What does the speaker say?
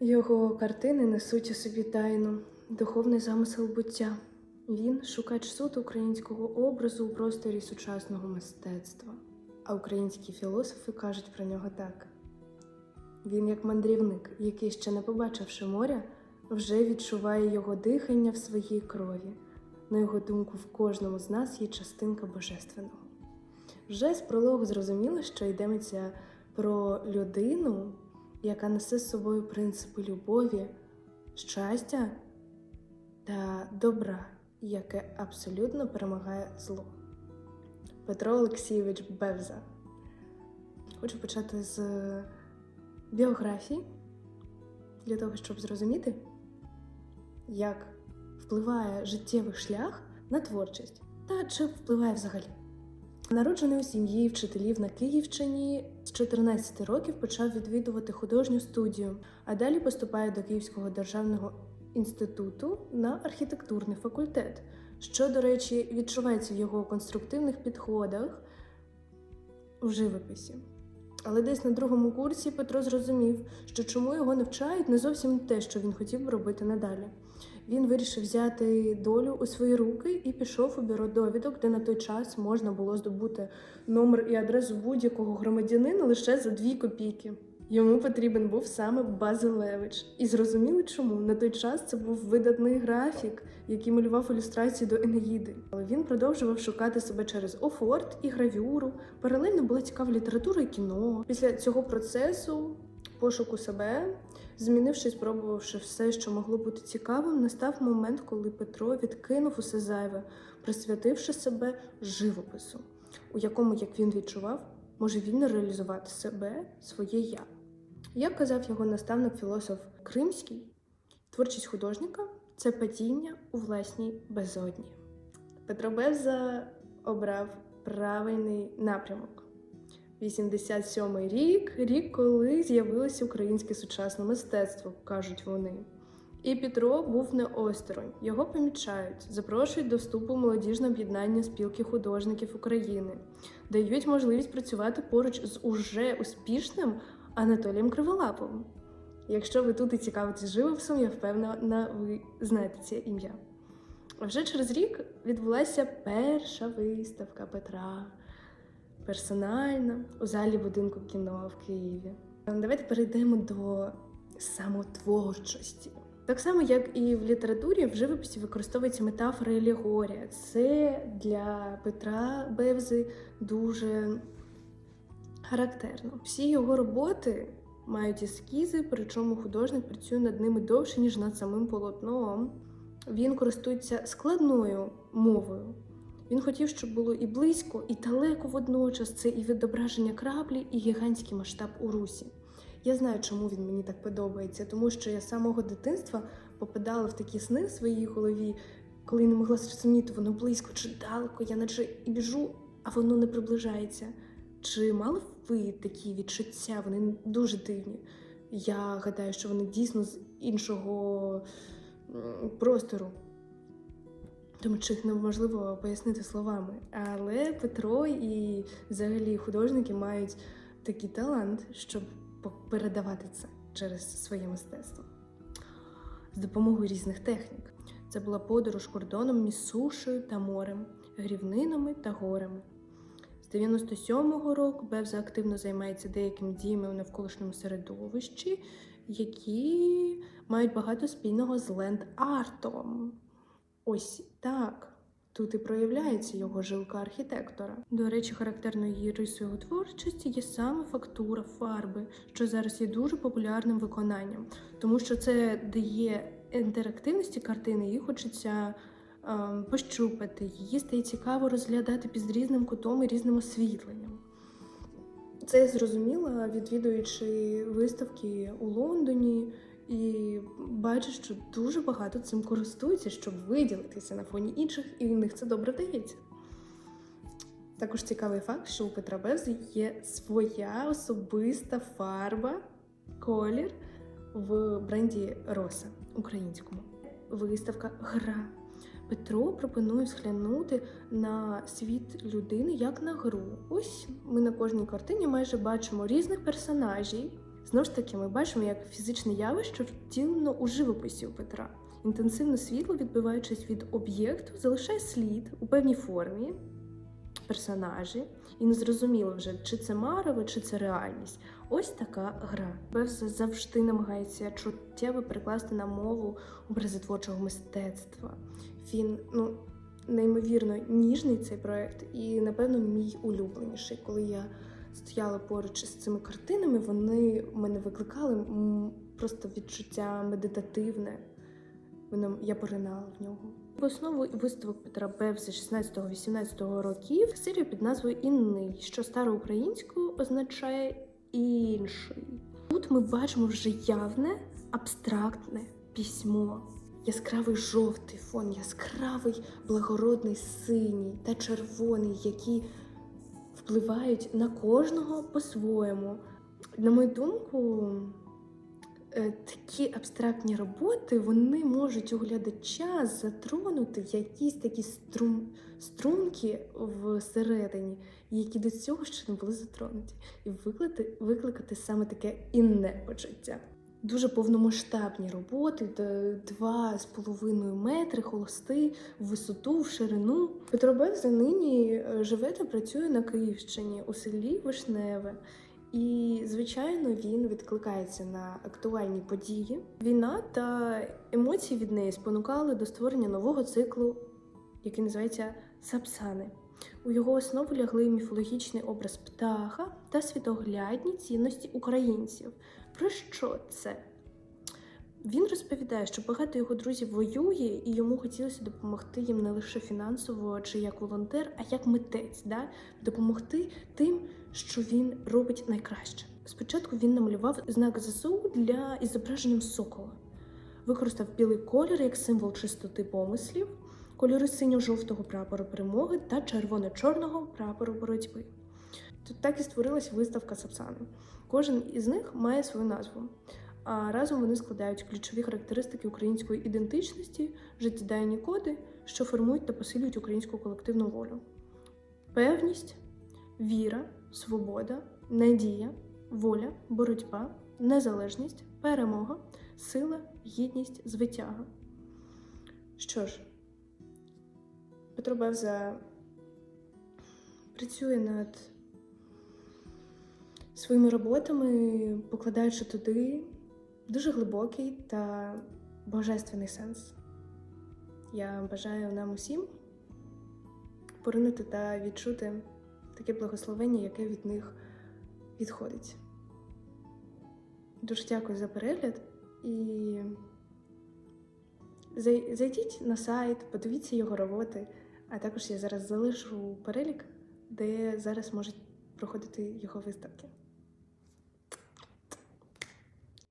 Його картини несуть у собі тайну, духовний замисел буття. Він шукач суд українського образу у просторі сучасного мистецтва. А українські філософи кажуть про нього так: він як мандрівник, який, ще не побачивши моря, вже відчуває його дихання в своїй крові. На його думку, в кожному з нас є частинка божественного. Вже з прологу зрозуміло, що йдеться про людину, яка несе з собою принципи любові, щастя та добра, яке абсолютно перемагає зло. Петро Олексійович Бевза. Хочу почати з біографії для того, щоб зрозуміти, як впливає життєвий шлях на творчість та чи впливає взагалі. Народжений у сім'ї вчителів на Київщині, з 14 років почав відвідувати художню студію, а далі поступає до Київського державного інституту на архітектурний факультет, що, до речі, відчувається в його конструктивних підходах у живописі. Але десь на другому курсі Петро зрозумів, що чому його навчають не зовсім те, що він хотів би робити надалі. Він вирішив взяти долю у свої руки і пішов у бюро довідок, де на той час можна було здобути номер і адресу будь-якого громадянина лише за дві копійки. Йому потрібен був саме Базилевич. І зрозуміли чому. На той час це був видатний графік, який малював ілюстрації до Енеїди. Але він продовжував шукати себе через офорт і гравюру. Паралельно була цікава література і кіно. Після цього процесу пошуку себе, змінивши, спробувавши все, що могло бути цікавим, настав момент, коли Петро відкинув усе зайве, присвятивши себе живопису, у якому, як він відчував, може вільно реалізувати себе, своє я. Як казав його наставник філософ Кримський, творчість художника це падіння у власній безодні. Петро Бевза обрав правильний напрямок. 87-й рік рік, коли з'явилося українське сучасне мистецтво, кажуть вони. І Петро був не осторонь. Його помічають, запрошують до вступу в молодіжне об'єднання спілки художників України, дають можливість працювати поруч з уже успішним Анатолієм Криволаповим. Якщо ви тут і цікавитесь живописом, я впевнена, ви знаєте це ім'я. А вже через рік відбулася перша виставка Петра персональна у залі будинку кіно в Києві. Давайте перейдемо до самотворчості. Так само, як і в літературі, в живописі використовується метафора і алегорія. Це для Петра Бевзи дуже характерно. Всі його роботи мають ескізи, причому художник працює над ними довше, ніж над самим полотном. Він користується складною мовою. Він хотів, щоб було і близько, і далеко водночас. Це і відображення краплі, і гігантський масштаб у русі. Я знаю, чому він мені так подобається, тому що я з самого дитинства попадала в такі сни в своїй голові, коли не могла зрозуміти, воно близько чи далеко, я наче і біжу, а воно не приближається. Чи мали ви такі відчуття? Вони дуже дивні. Я гадаю, що вони дійсно з іншого простору. Тому що їх неможливо пояснити словами. Але Петро і взагалі художники мають такий талант, щоб передавати це через своє мистецтво з допомогою різних технік. Це була подорож кордоном між сушею та морем, грівнинами та горами. З 97-го року Бевза активно займається деякими діями у навколишньому середовищі, які мають багато спільного з ленд-артом. Ось так. Тут і проявляється його жилка архітектора. До речі, характерною її рисою його творчості є саме фактура фарби, що зараз є дуже популярним виконанням, тому що це дає інтерактивності картини, її хочеться пощупати, її стає цікаво розглядати під різним кутом і різним освітленням. Це я зрозуміла, відвідуючи виставки у Лондоні. І бачу, що дуже багато цим користуються, щоб виділитися на фоні інших, і в них це добре вдається. Також цікавий факт, що у Петра Бевзи є своя особиста фарба, колір в бренді Роса українському. Виставка Гра. Петро пропонує сглянути на світ людини як на гру. Ось ми на кожній картині майже бачимо різних персонажів Знову ж таки, ми бачимо, як фізичне явище втілено у живописі у Петра. Інтенсивне світло, відбиваючись від об'єкту, залишає слід у певній формі персонажі, і не зрозуміло вже, чи це марево, чи це реальність. Ось така гра. Бевз завжди намагається чуттєво перекласти на мову образи творчого мистецтва. Він ну неймовірно ніжний цей проект, і напевно мій улюбленіший. Коли я стояла поруч з цими картинами, вони мене викликали просто відчуття медитативне. Воно я поринала в нього. В основу виставок Петра Бевза 16-18 років серія під назвою Інний, що староукраїнською означає інший. Тут ми бачимо вже явне, абстрактне письмо. Яскравий жовтий фон, яскравий благородний синій та червоний, які впливають на кожного по-своєму. На мою думку, такі абстрактні роботи вони можуть у глядача затронути якісь такі струн, струнки всередині, які до цього ще не були затронуті, і викликати, викликати саме таке інне почуття. Дуже повномасштабні роботи, два з половиною метри холости в висоту, в ширину. Петро Бевза нині е, живе та працює на Київщині у селі Вишневе. І, звичайно, він відкликається на актуальні події. Війна та емоції від неї спонукали до створення нового циклу, який називається Сапсани. У його основу лягли міфологічний образ птаха та світоглядні цінності українців. Про що це? Він розповідає, що багато його друзів воює, і йому хотілося допомогти їм не лише фінансово чи як волонтер, а як митець, да? допомогти тим, що він робить найкраще. Спочатку він намалював знак ЗСУ для ізображенням сокола, використав білий колір як символ чистоти помислів, кольори синьо-жовтого прапору перемоги та червоно-чорного прапору боротьби. Тут так і створилась виставка Сапсани. Кожен із них має свою назву. А разом вони складають ключові характеристики української ідентичності, життєдайні коди, що формують та посилюють українську колективну волю. Певність, віра, свобода, надія, воля, боротьба, незалежність, перемога, сила, гідність, звитяга. Що ж, Петро Бевза працює над своїми роботами, покладаючи туди дуже глибокий та божественний сенс. Я бажаю нам усім поринути та відчути таке благословення, яке від них відходить. Дуже дякую за перегляд і зайдіть на сайт, подивіться його роботи, а також я зараз залишу перелік, де зараз можуть проходити його виставки.